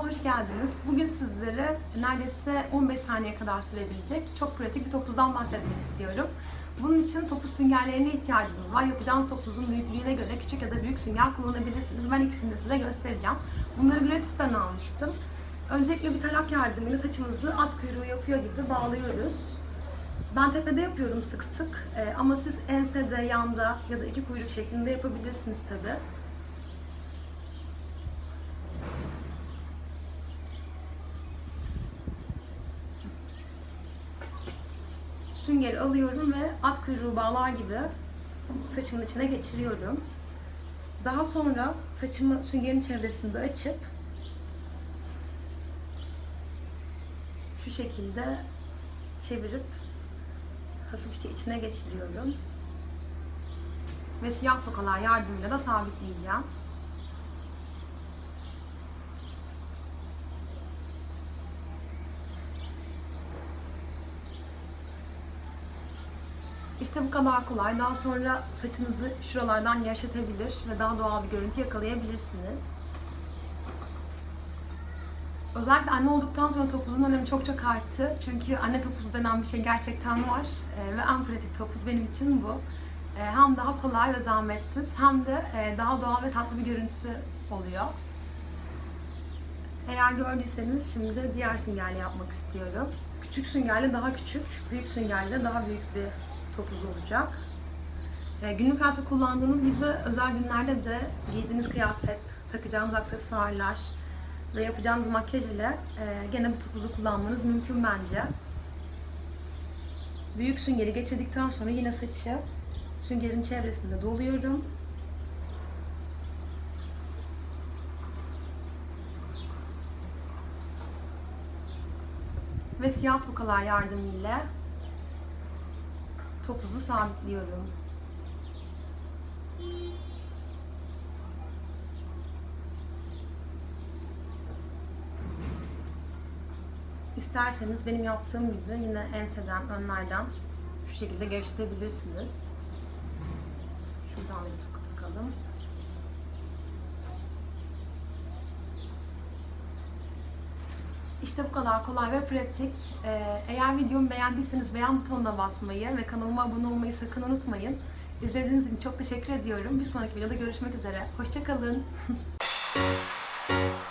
hoş geldiniz. Bugün sizlere neredeyse 15 saniye kadar sürebilecek çok pratik bir topuzdan bahsetmek istiyorum. Bunun için topuz süngerlerine ihtiyacımız var. Yapacağınız topuzun büyüklüğüne göre küçük ya da büyük sünger kullanabilirsiniz. Ben ikisini de size göstereceğim. Bunları gratisten almıştım. Öncelikle bir tarak yardımıyla saçımızı at kuyruğu yapıyor gibi bağlıyoruz. Ben tepede yapıyorum sık sık Ee, ama siz ensede, yanda ya da iki kuyruk şeklinde yapabilirsiniz tabii. Süngeri alıyorum ve at kuyruğu bağlar gibi saçımın içine geçiriyorum. Daha sonra saçımı süngerin çevresinde açıp şu şekilde çevirip hafifçe içine geçiriyorum. Ve siyah tokalar yardımıyla da sabitleyeceğim. İşte bu kadar kolay. Daha sonra saçınızı şuralardan gevşetebilir ve daha doğal bir görüntü yakalayabilirsiniz. Özellikle anne olduktan sonra topuzun önemi çok çok arttı. Çünkü anne topuzu denen bir şey gerçekten var. Ee, ve en pratik topuz benim için bu. Ee, hem daha kolay ve zahmetsiz hem de e, daha doğal ve tatlı bir görüntüsü oluyor. Eğer gördüyseniz şimdi diğer süngerle yapmak istiyorum. Küçük süngerle daha küçük, büyük süngerle daha büyük bir topuz olacak. E, günlük hayatta kullandığınız gibi özel günlerde de giydiğiniz kıyafet, takacağınız aksesuarlar ve yapacağınız makyaj ile e, gene bu topuzu kullanmanız mümkün bence. Büyük süngeri geçirdikten sonra yine saçı süngerin çevresinde doluyorum. Ve siyah tokalar yardımıyla topuzu sabitliyorum. İsterseniz benim yaptığım gibi yine enseden, önlerden şu şekilde gevşetebilirsiniz. Şuradan da bir toka takalım. İşte bu kadar kolay ve pratik. Ee, eğer videomu beğendiyseniz beğen butonuna basmayı ve kanalıma abone olmayı sakın unutmayın. İzlediğiniz için çok teşekkür ediyorum. Bir sonraki videoda görüşmek üzere. Hoşçakalın.